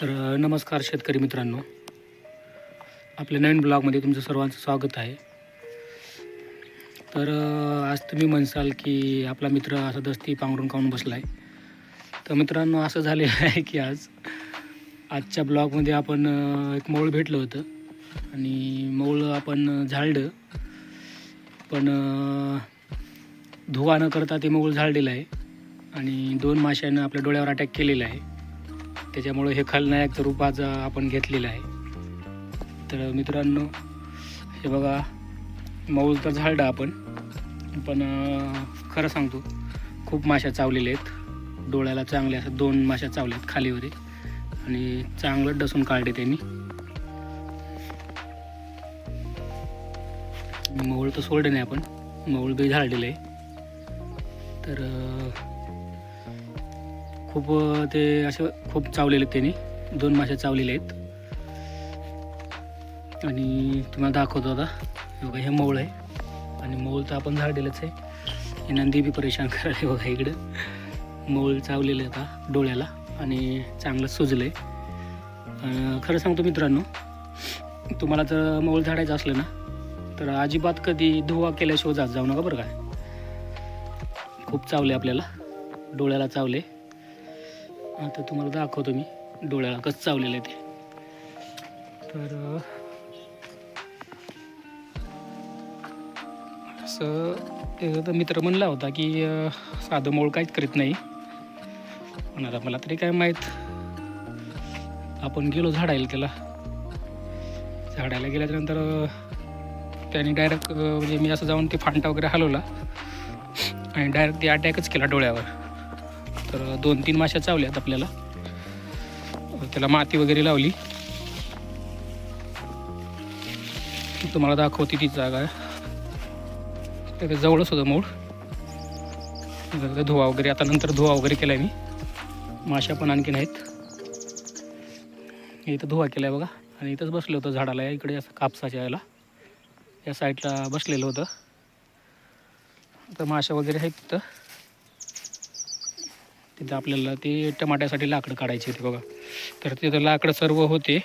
तर नमस्कार शेतकरी मित्रांनो. आपल्या नवीन ब्लॉगमध्ये तुमचं सर्वांचं स्वागत आहे. तर आज तुम्ही म्हणसाल की आपला मित्र असं दस्ती पांघरून खाऊन बसला आहे तर मित्रांनो असं झालेलं आहे की आज आजच्या ब्लॉगमध्ये आपण एक मौळ भेटलं होतं. आणि मौळ आपण झाडलं. पण धुवा न करता ते मौळ झाडलेलं आहे. आणि दोन माशांना आपल्या डोळ्यावर अटॅक केलेला आहे. त्याच्यामुळं हे खलनायकचं रूप आज आपण घेतलेलं आहे. तर मित्रांनो हे बघा मऊल तर झाडं आपण. पण खरं सांगतो खूप माशा चावलेल्या आहेत. डोळ्याला चांगल्या असं दोन माशा चावल्या आहेत खालीवर आणि चांगलं डसून काढले त्यांनी. मऊळ तर सोडलं नाही आपण. मऊळ बी झाडलेलं आहे. तर खूप ते असे खूप चावलेले आहेत त्यांनी. दोन मासे चावलेले आहेत. आणि तुम्हाला दाखवतो आता. हे बघा हे मऊळ आहे. आणि मौळ तर आपण झाडलेलंच आहे. हे नंदी बी परेशान करायला बघा इकडं. मौळ चावलेलं आहे आता डोळ्याला आणि चांगलं सुजलं आहे खरं सांगतो मित्रांनो तुम्हाला जर मौळ झाडायचं असलं ना तर अजिबात कधी धुवा केल्याशिवाय जात जाऊ नका बरं काय खूप चावले आपल्याला. डोळ्याला चावले आता तुम्हाला दाखवतो मी. डोळ्याला कसं चावलेलं आहे ते. तर असं मित्र म्हणला होता की साधं मोळ काहीच करीत नाही. पण आता मला तरी काय माहीत? आपण गेलो झाडायला त्याला. झाडायला गेल्याच्यानंतर त्याने डायरेक्ट म्हणजे मी असं जाऊन ते फांटा वगैरे हलवला. आणि डायरेक्ट ते अटॅकच केला डोळ्यावर. तर दोन तीन माश्या चावल्यात आपल्याला. त्याला माती वगैरे लावली. तुम्हाला दाखवते ती जागा. त्याच्या जवळच होतं मूळ धुवा वगैरे आता नंतर धुवा वगैरे केला मी. माश्या पण आणखीन आहेत. इथं धुवा केलाय बघा. आणि इथंच बसलं होतं झाडाला इकडे असं कापसाच्या याला. या साईडला बसलेलं होतं. तर माश्या वगैरे आहेत तिथं. तिथं आपल्याला ते टमाट्यासाठी लाकडं काढायचे होती बघा. तर तिथं लाकडं सर्व होते.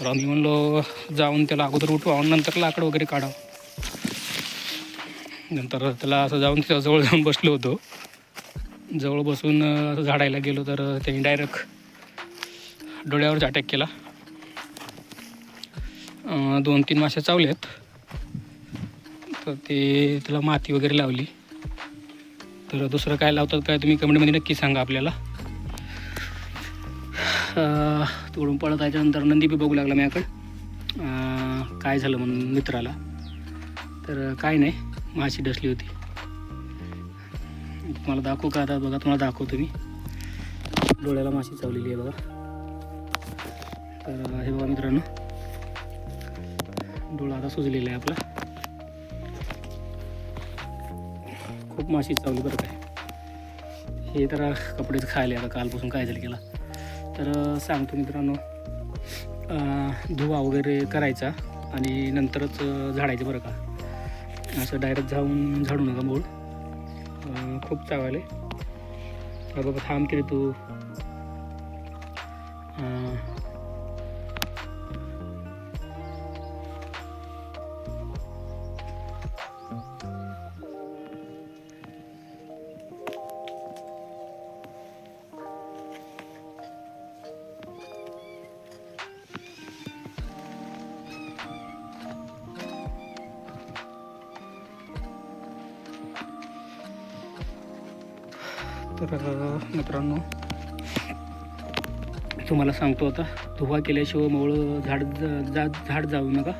तर आम्ही म्हणलो जाऊन त्याला अगोदर उठवावं नंतर लाकडं वगैरे काढावं. नंतर त्याला असं जाऊन त्याच्याजवळ जाऊन बसलो होतो. जवळ बसून असं झाडायला गेलो तर त्यांनी डायरेक्ट डोळ्यावरच अटॅक केला. दोन तीन मासे चावलेत. तर ते त्याला माती वगैरे लावली. तर दुसरं काय लावतात काय तुम्ही कमेंटमध्ये नक्की सांगा आपल्याला. तोडून तिकडून पळत याच्यानंतर नंदी बी बघू लागला माझ्याकडं. काय झालं म्हणून मित्राला. तर काय नाही माशी डसली होती. तुम्हाला दाखवू का आता? बघा तुम्हाला दाखवतो मी. डोळ्याला माशी चावलेली आहे बघा. तर हे बघा मित्रांनो. डोळा आता सुजलेला आहे आपला. खूप माशी चावली बरं काय हे. तर कपडेच खायले आता कालपासून काय झालं केला. तर सांगतो मित्रांनो धुवा वगैरे करायचा आणि नंतरच झाडायचं बरं का. असं डायरेक्ट जाऊन झाडू नका मूळ खूप चावाले बाबा थांब की रे तू. तर मित्रांनो तुम्हाला सांगतो आता धुवा केल्याशिवाय मवळं झाड जा झाड जाऊ नका.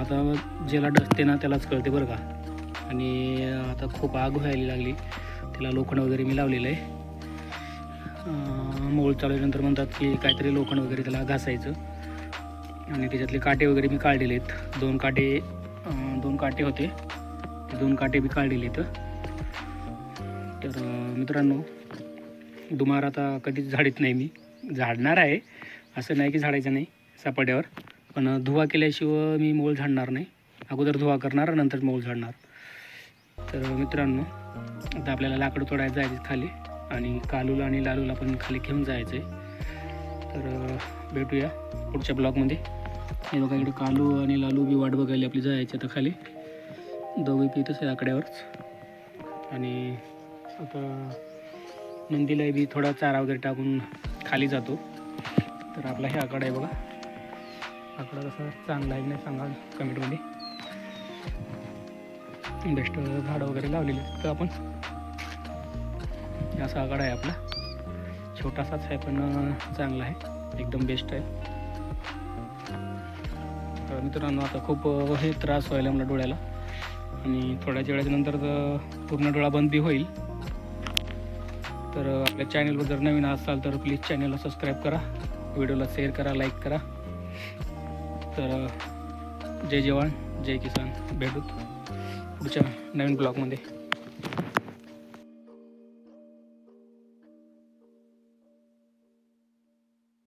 आता ज्याला डसते ना त्यालाच कळते बरं का. आणि आता खूप आग व्हायला लागली. त्याला लोखंड वगैरे मी लावलेलं आहे. मोळ चालवल्यानंतर म्हणतात की काहीतरी लोखंड वगैरे त्याला घासायचं. आणि त्याच्यातले काटे वगैरे मी काढलेले आहेत. दोन काटे दोन काटे होते. ते दोन काटे बी काढलेले आहेत. तर मित्रांनो दुमार आता कधीच झाडीत नाही मी. झाडणार आहे. असं नाही की झाडायचं नाही सापाट्यावर पण धुवा केल्याशिवाय मी मोळ झाडणार नाही. अगोदर धुवा करणार नंतर मोळ झाडणार. तर मित्रांनो आता आपल्याला लाकडं तोडायला जायचं खाली. आणि कालूला आणि लालूला पण खाली घेऊन जायचं आहे तर भेटूया पुढच्या ब्लॉगमध्ये. हे बघा इकडे कालू आणि लालू बी वाट बघायला आपली जायची आता खाली. दोघे पितच आहे आकड्यावरच आणि आता नंदीला बी थोडा चारा वगैरे टाकून खाली जातो. तर आपला हे आकडा आहे बघा. आकडा कसा चांगला आहे नाही सांगा कमेंटमध्ये. बेस्ट झाडं वगैरे लावलेली आहेत तर आपण. हे असा आकडा आहे आपला. छोटासाच आहे पण चांगला आहे. एकदम बेस्ट आहे. तर मित्रांनो आता खूप हे त्रास व्हायला मला डोळ्याला. आणि थोड्याच वेळाच्या नंतर पूर्ण डोळा बंद बी होईल. तर आपल्या चॅनलवर जर नवीन असाल तर प्लीज चॅनलला सबस्क्राईब करा. व्हिडिओला शेअर करा लाईक करा. तर जय जवान जय किसान. भेटूत पुढच्या नवीन ब्लॉगमध्ये